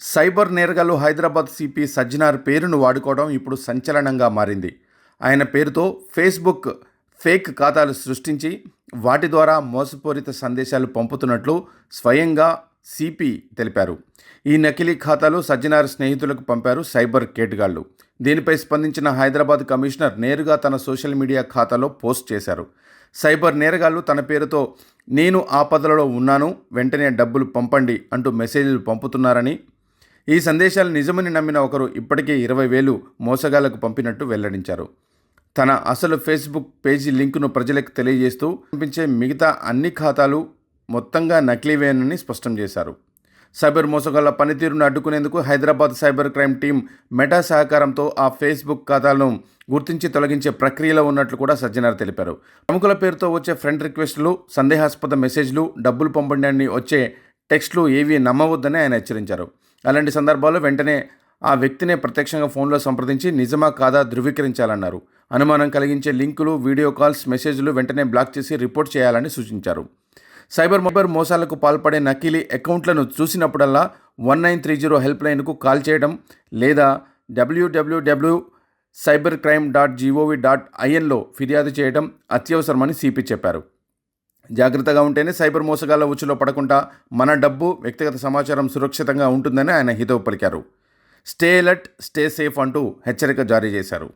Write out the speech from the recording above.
Cyber నేరగాళ్ళు Hyderabad CP Sajjanar పేరును వాడుకోవడం ఇప్పుడు సంచలనంగా మారింది. ఆయన పేరుతో ఫేస్బుక్ ఫేక్ ఖాతాలు సృష్టించి వాటి ద్వారా మోసపూరిత సందేశాలు పంపుతున్నట్లు స్వయంగా సిపి తెలిపారు. ఈ నకిలీ ఖాతాలు సజ్జనార్ స్నేహితులకు పంపారు సైబర్ కేటుగాళ్ళు. దీనిపై స్పందించిన హైదరాబాద్ కమిషనర్ నేరుగా తన సోషల్ మీడియా ఖాతాలో పోస్ట్ చేశారు. సైబర్ నేరగాళ్ళు తన పేరుతో నేను ఆపదలలో ఉన్నాను వెంటనే డబ్బులు పంపండి అంటూ మెసేజ్లు పంపుతున్నారని ఈ సందేశాలు నిజమని నమ్మిన ఒకరు ఇప్పటికే ఇరవై వేలు మోసగాళ్ళకు పంపినట్టు వెల్లడించారు. తన అసలు ఫేస్బుక్ పేజీ లింకును ప్రజలకు తెలియజేస్తూ పంపించే మిగతా అన్ని ఖాతాలు మొత్తంగా నకిలీవేనని స్పష్టం చేశారు. సైబర్ మోసగాళ్ళ పనితీరును అడ్డుకునేందుకు Hyderabad cyber crime team Meta సహకారంతో ఆ ఫేస్బుక్ ఖాతాలను గుర్తించి తొలగించే ప్రక్రియలో ఉన్నట్లు కూడా సజ్జనార్ తెలిపారు. ప్రముఖుల పేరుతో వచ్చే ఫ్రెండ్ రిక్వెస్టులు సందేహాస్పద మెసేజ్లు డబ్బులు పంపడానికి వచ్చే టెక్స్ట్లు ఏవి నమ్మవద్దని ఆయన హెచ్చరించారు. అలాంటి సందర్భాల్లో వెంటనే ఆ వ్యక్తినే ప్రత్యక్షంగా ఫోన్లో సంప్రదించి నిజమా కాదా ధృవీకరించాలన్నారు. అనుమానం కలిగించే లింకులు వీడియో కాల్స్ మెసేజ్లు వెంటనే బ్లాక్ చేసి రిపోర్ట్ చేయాలని సూచించారు. సైబర్ మొబైల్ మోసాలకు పాల్పడే నకిలీ అకౌంట్లను చూసినప్పుడల్లా one nine three zero help లైన్కు call చేయడం లేదా W W W cyber crime dot G O V dot ఐఎన్లో ఫిర్యాదు చేయడం అత్యవసరమని సిపి చెప్పారు. జాగ్రత్తగా ఉంటేనే సైబర్ మోసగాళ్ళ ఉచ్చులో పడకుండా మన డబ్బు వ్యక్తిగత సమాచారం సురక్షితంగా ఉంటుందని ఆయన హితవు పలికారు. స్టే అలర్ట్ స్టే సేఫ్ అంటూ హెచ్చరిక జారీ చేశారు.